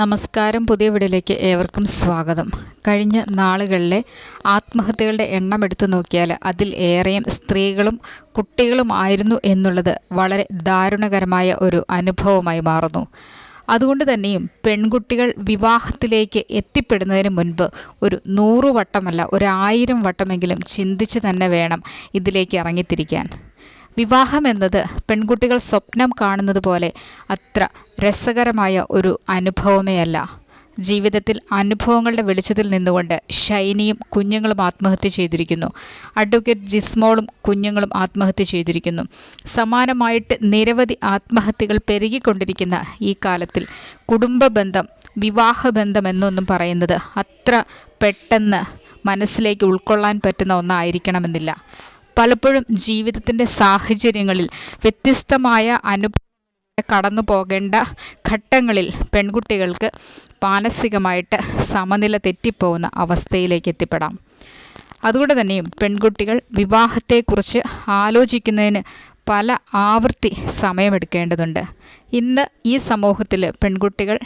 നമസ്കാരം പുതിയ വീടിലേക്ക് ഏവർക്കും സ്വാഗതം. കഴിഞ്ഞ നാളുകളിലെ ആത്മഹത്യകളുടെ എണ്ണം എടുത്തു നോക്കിയാൽ അതിൽ ഏറെയും സ്ത്രീകളും കുട്ടികളുമായിരുന്നു എന്നുള്ളത് വളരെ ദാരുണകരമായ ഒരു അനുഭവമായി മാറുന്നു. അതുകൊണ്ട് തന്നെയും പെൺകുട്ടികൾ വിവാഹത്തിലേക്ക് എത്തിപ്പെടുന്നതിന് മുൻപ് ഒരു നൂറു വട്ടമല്ല ഒരായിരം വട്ടമെങ്കിലും ചിന്തിച്ച് തന്നെ വേണം ഇതിലേക്ക് ഇറങ്ങിത്തിരിക്കാൻ. വിവാഹം എന്നത് പെൺകുട്ടികൾ സ്വപ്നം കാണുന്നത് പോലെ അത്ര രസകരമായ ഒരു അനുഭവമേ അല്ല ജീവിതത്തിൽ അനുഭവങ്ങളുടെ വെളിച്ചത്തിൽ നിന്നുകൊണ്ട് ഷൈനിയും കുഞ്ഞുങ്ങളും ആത്മഹത്യ ചെയ്തിരിക്കുന്നു. അഡ്വക്കേറ്റ് ജിസ്മോളും കുഞ്ഞുങ്ങളും ആത്മഹത്യ ചെയ്തിരിക്കുന്നു. സമാനമായിട്ട് നിരവധി ആത്മഹത്യകൾ പെരുകിക്കൊണ്ടിരിക്കുന്ന ഈ കാലത്തിൽ കുടുംബ ബന്ധം വിവാഹബന്ധം എന്നൊന്നും പറയുന്നത് അത്ര പെട്ടെന്ന് മനസ്സിലേക്ക് ഉൾക്കൊള്ളാൻ പറ്റുന്ന ഒന്നായിരിക്കണമെന്നില്ല. പലപ്പോഴും ജീവിതത്തിന്റെ സാഹചര്യങ്ങളിൽ വ്യത്യസ്തമായ അനുഭവം കടന്നു പോകേണ്ട ഘട്ടങ്ങളിൽ പെൺകുട്ടികൾക്ക് മാനസികമായിട്ട് സമനില തെറ്റിപ്പോകുന്ന അവസ്ഥയിലേക്ക് എത്തിപ്പെടാം. അതുകൊണ്ട് തന്നെയും പെൺകുട്ടികൾ വിവാഹത്തെക്കുറിച്ച് ആലോചിക്കുന്നതിന് പല ആവൃത്തി സമയമെടുക്കേണ്ടതുണ്ട്. ഇന്ന് ഈ സമൂഹത്തിൽ പെൺകുട്ടികൾ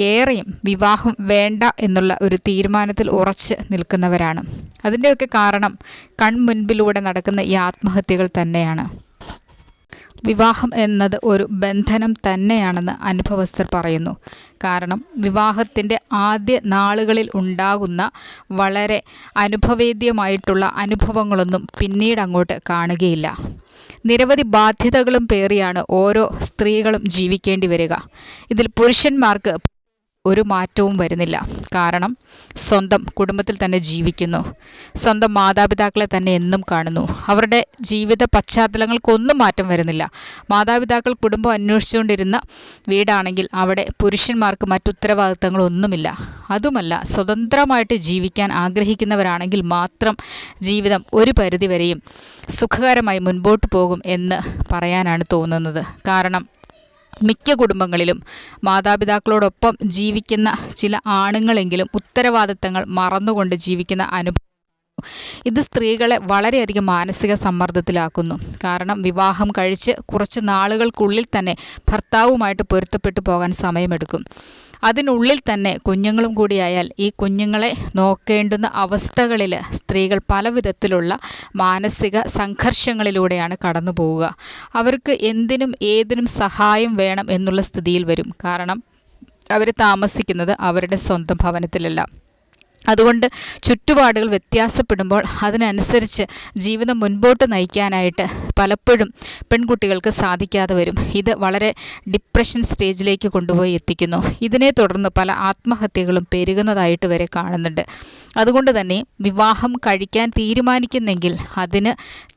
ഏറെയും വിവാഹം വേണ്ട എന്നുള്ള ഒരു തീരുമാനത്തിൽ ഉറച്ച് നിൽക്കുന്നവരാണ്. അതിന്റെയൊക്കെ കാരണം കൺമുൻപിലൂടെ നടക്കുന്ന ഈ ആത്മഹത്യകൾ തന്നെയാണ്. വിവാഹം എന്നത് ഒരു ബന്ധനം തന്നെയാണെന്ന് അനുഭവസ്ഥർ പറയുന്നു. കാരണം വിവാഹത്തിന്റെ ആദ്യ നാളുകളിൽ ഉണ്ടാകുന്ന വളരെ അനുഭവേദ്യമായിട്ടുള്ള അനുഭവങ്ങളൊന്നും പിന്നീട് അങ്ങോട്ട് കാണുകയില്ല. നിരവധി ബാധ്യതകളും പേറിയാണ് ഓരോ സ്ത്രീകളും ജീവിക്കേണ്ടി വരിക. ഇതിൽ പുരുഷന്മാർക്ക് ഒരു മാറ്റവും വരുന്നില്ല. കാരണം സ്വന്തം കുടുംബത്തിൽ തന്നെ ജീവിക്കുന്നു. സ്വന്തം മാതാപിതാക്കളെ തന്നെ എന്നും കാണുന്നു. അവരുടെ ജീവിത പശ്ചാത്തലങ്ങൾക്കൊന്നും മാറ്റം വരുന്നില്ല. മാതാപിതാക്കൾ കുടുംബം അന്വേഷിച്ചുകൊണ്ടിരുന്ന വീടാണെങ്കിൽ അവിടെ പുരുഷന്മാർക്ക് മറ്റുത്തരവാദിത്തങ്ങളൊന്നുമില്ല. അതുമല്ല സ്വതന്ത്രമായിട്ട് ജീവിക്കാൻ ആഗ്രഹിക്കുന്നവരാണെങ്കിൽ മാത്രം ജീവിതം ഒരു പരിധിവരെയും സുഖകരമായി മുൻപോട്ട് പോകും എന്ന് പറയാനാണ് തോന്നുന്നത്. കാരണം മിക്ക കുടുംബങ്ങളിലും മാതാപിതാക്കളോടൊപ്പം ജീവിക്കുന്ന ചില ആണുങ്ങളെങ്കിലും ഉത്തരവാദിത്തങ്ങൾ മറന്നുകൊണ്ട് ജീവിക്കുന്ന അനുഭവം ഇത് സ്ത്രീകളെ വളരെയധികം മാനസിക സമ്മർദ്ദത്തിലാക്കുന്നു. കാരണം വിവാഹം കഴിച്ച് കുറച്ച് നാളുകൾക്കുള്ളിൽ തന്നെ ഭർത്താവുമായിട്ട് പൊരുത്തപ്പെട്ടു പോകാൻ സമയമെടുക്കും. അതിനുള്ളിൽ തന്നെ കുഞ്ഞുങ്ങളും കൂടിയായാൽ ഈ കുഞ്ഞുങ്ങളെ നോക്കേണ്ടുന്ന അവസ്ഥകളിൽ സ്ത്രീകൾ പല വിധത്തിലുള്ള മാനസിക സംഘർഷങ്ങളിലൂടെയാണ് കടന്നു പോവുക. അവർക്ക് എന്തിനും ഏതിനും സഹായം വേണം എന്നുള്ള സ്ഥിതിയിൽ വരും. കാരണം അവർ താമസിക്കുന്നത് അവരുടെ സ്വന്തം ഭവനത്തിലല്ല. അതുകൊണ്ട് ചുറ്റുപാടുകൾ വ്യത്യാസപ്പെടുമ്പോൾ അതിനനുസരിച്ച് ജീവിതം മുൻപോട്ട് നയിക്കാനായിട്ട് പലപ്പോഴും പെൺകുട്ടികൾക്ക് സാധിക്കാതെ വരും. ഇത് വളരെ ഡിപ്രഷൻ സ്റ്റേജിലേക്ക് കൊണ്ടുപോയി എത്തിക്കുന്നു. ഇതിനെ തുടർന്ന് പല ആത്മഹത്യകളും പെരുകുന്നതായിട്ട് വരെ കാണുന്നുണ്ട്. അതുകൊണ്ട് തന്നെ വിവാഹം കഴിക്കാൻ തീരുമാനിക്കുന്നെങ്കിൽ അതിന്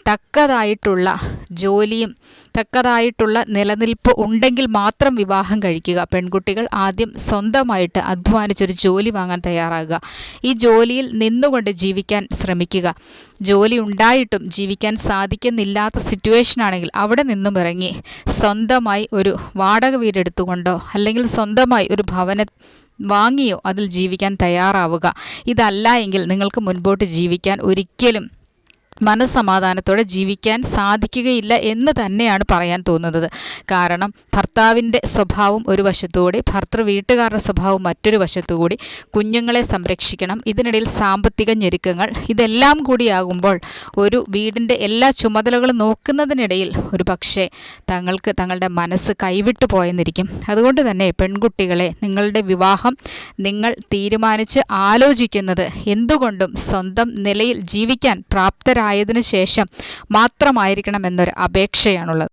തക്കതായിട്ടുള്ള ജോലിയും തക്കതായിട്ടുള്ള നിലനിൽപ്പ് ഉണ്ടെങ്കിൽ മാത്രം വിവാഹം കഴിക്കുക. പെൺകുട്ടികൾ ആദ്യം സ്വന്തമായിട്ട് അധ്വാനിച്ചൊരു ജോലി വാങ്ങാൻ തയ്യാറാകുക. ഈ ജോലിയിൽ നിന്നുകൊണ്ട് ജീവിക്കാൻ ശ്രമിക്കുക. ജോലി ഉണ്ടായിട്ടും ജീവിക്കാൻ സാധിക്കുന്നില്ലാത്ത സിറ്റുവേഷൻ ആണെങ്കിൽ അവിടെ നിന്നും ഇറങ്ങി സ്വന്തമായി ഒരു വാടക വീടെടുത്തുകൊണ്ടോ അല്ലെങ്കിൽ സ്വന്തമായി ഒരു ഭവന വാങ്ങിയോ അതിൽ ജീവിക്കാൻ തയ്യാറാവുക. ഇതല്ല എങ്കിൽ നിങ്ങൾക്ക് മുൻപോട്ട് ജീവിക്കാൻ ഒരിക്കലും മനസ്സമാധാനത്തോടെ ജീവിക്കാൻ സാധിക്കുകയില്ല എന്ന് തന്നെയാണ് പറയാൻ തോന്നുന്നത്. കാരണം ഭർത്താവിന്റെ സ്വഭാവം ഒരു വശത്തുകൂടി ഭർത്തൃ വീട്ടുകാരുടെ സ്വഭാവം മറ്റൊരു വശത്തുകൂടി കുഞ്ഞുങ്ങളെ സംരക്ഷിക്കണം ഇതിനിടയിൽ സാമ്പത്തിക ഞെരുക്കങ്ങൾ ഇതെല്ലാം കൂടിയാകുമ്പോൾ ഒരു വീടിന്റെ എല്ലാ ചുമതലകളും നോക്കുന്നതിനിടയിൽ ഒരു പക്ഷേ തങ്ങൾക്ക് തങ്ങളുടെ മനസ്സ് കൈവിട്ടു പോയെന്നിരിക്കും. അതുകൊണ്ട് തന്നെ പെൺകുട്ടികളെ നിങ്ങളുടെ വിവാഹം നിങ്ങൾ തീരുമാനിച്ച് ആലോചിക്കുന്നത് എന്തുകൊണ്ടും സ്വന്തം നിലയിൽ ജീവിക്കാൻ പ്രാപ്തരായ ആയതിനു ശേഷം മാത്രമായിരിക്കണം എന്നൊരു അപേക്ഷയാണുള്ളത്.